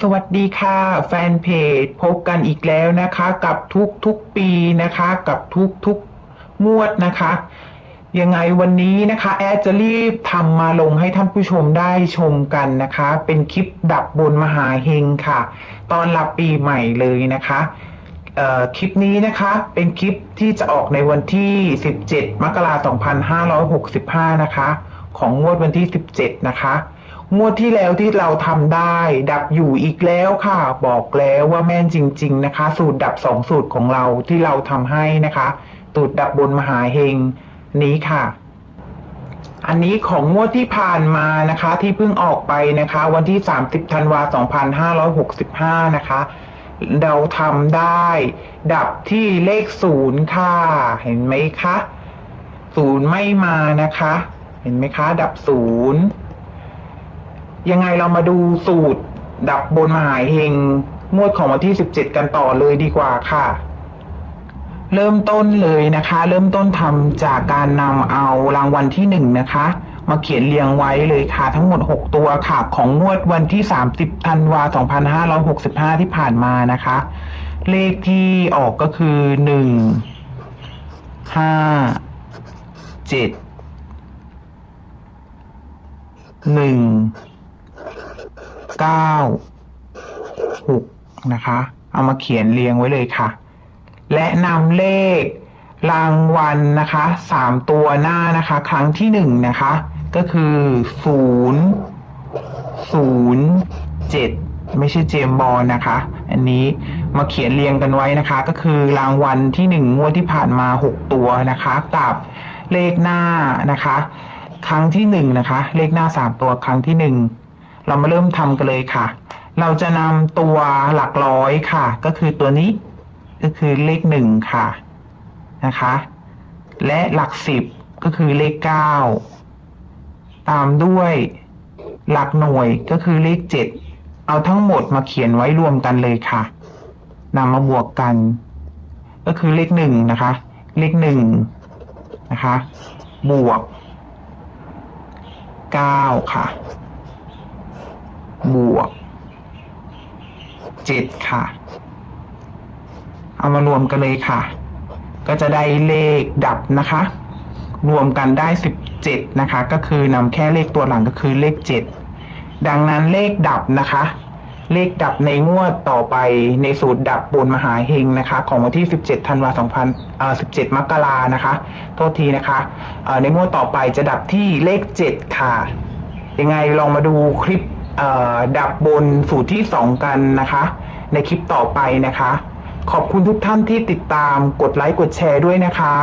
สวัสดีค่ะ แฟนเพจพบกันอีกแล้วนะคะ กับทุกทุกๆปีนะคะ กับทุกทุกๆงวดนะคะ ยังไงวันนี้นะคะ แอดจะรีบทำมาลงให้ท่านผู้ชมได้ชมกันนะคะ เป็นคลิปดับบนมหาเฮงค่ะ ตอนรับปีใหม่เลยนะคะคลิปนี้นะคะเป็นคลิปที่จะออกในวันที่ 17 มกราคม 2565 นะคะ ของงวดวันที่ 17 นะคะ งวดที่แล้วที่เราทำได้ ดับอยู่อีกแล้วค่ะ บอกแล้วว่าแม่นจริง ๆนะคะ สูตรดับสองสูตรของเราที่เราทำให้นะคะสูตรดับบนมหาเฮงนี้ค่ะ อันนี้ของงวดที่ผ่านมานะคะ ที่เพิ่งออกไปนะคะ วันที่ 30ธันวา2565 นะคะ เราทำได้ ดับที่เลขศูนย์ค่ะ เห็นไหมคะศูนย์ไม่มานะคะ เห็นไหมคะ ดับศูนย์ ยังไงเรามาดูสูตร ดับบนมหาเฮงงวดของวันที่ 17 กันต่อเลยดีกว่าค่ะ เริ่มต้นเลยนะคะ เริ่มต้นทำจากการนำเอารางวัลที่หนึ่งนะคะ มาเขียนเรียงไว้เลยค่ะ ทั้งหมด 6 ตัวค่ะ ของงวดวันที่ 30ธันวา2565 ที่ผ่านมานะคะ เลขที่ออกก็คือ 1 5 7 1 เก้าหกนะคะ เอามาเขียนเรียงไว้เลยค่ะ และนำเลขรางวัลนะคะสามตัวหน้านะคะ ครั้งที่หนึ่งนะคะ ก็คือศูนย์ศูนย์เจ็ดไม่ใช่เจมบอลนะคะ อันนี้มาเขียนเรียงกันไว้นะคะ ก็คือรางวัลที่หนึ่งงวดที่ผ่านมาหกตัวนะคะ กับเลขหน้านะคะ ครั้งที่หนึ่งนะคะ เลขหน้าสามตัวครั้งที่หนึ่ง เรามาเริ่มทำกันเลยค่ะ เราจะนำตัวหลักร้อยค่ะ ก็คือตัวนี้ก็คือเลขหนึ่งค่ะนะคะ และหลักสิบก็คือเลขเก้าตามด้วยหลักหน่วยก็คือเลขเจ็ดเอาทั้งหมดมาเขียนไว้รวมกันเลยค่ะนำมาบวกกัน ก็คือเลขหนึ่งนะคะ เลขหนึ่งนะคะ บวกเก้าค่ะ บวกเจ็ดค่ะ เอามารวมกันเลยค่ะ ก็จะได้เลขดับนะคะ รวมกันได้สิบเจ็ดนะคะ ก็คือนำแค่เลขตัวหลังก็คือเลขเจ็ดดังนั้นเลขดับนะคะ เลขดับในงวดต่อไปในสูตรดับบนมหาเฮงนะคะ ของวันที่ 17ธันวาคม2017มกรานะคะ โทษทีนะคะ ในงวดต่อไปจะดับที่เลข 7 ค่ะ ยังไงลองมาดูคลิป ดับบนสูตรที่ 2 กันนะคะ ในคลิปต่อไปนะคะ ขอบคุณทุกท่านที่ติดตามกดไลค์กดแชร์ด้วยนะคะ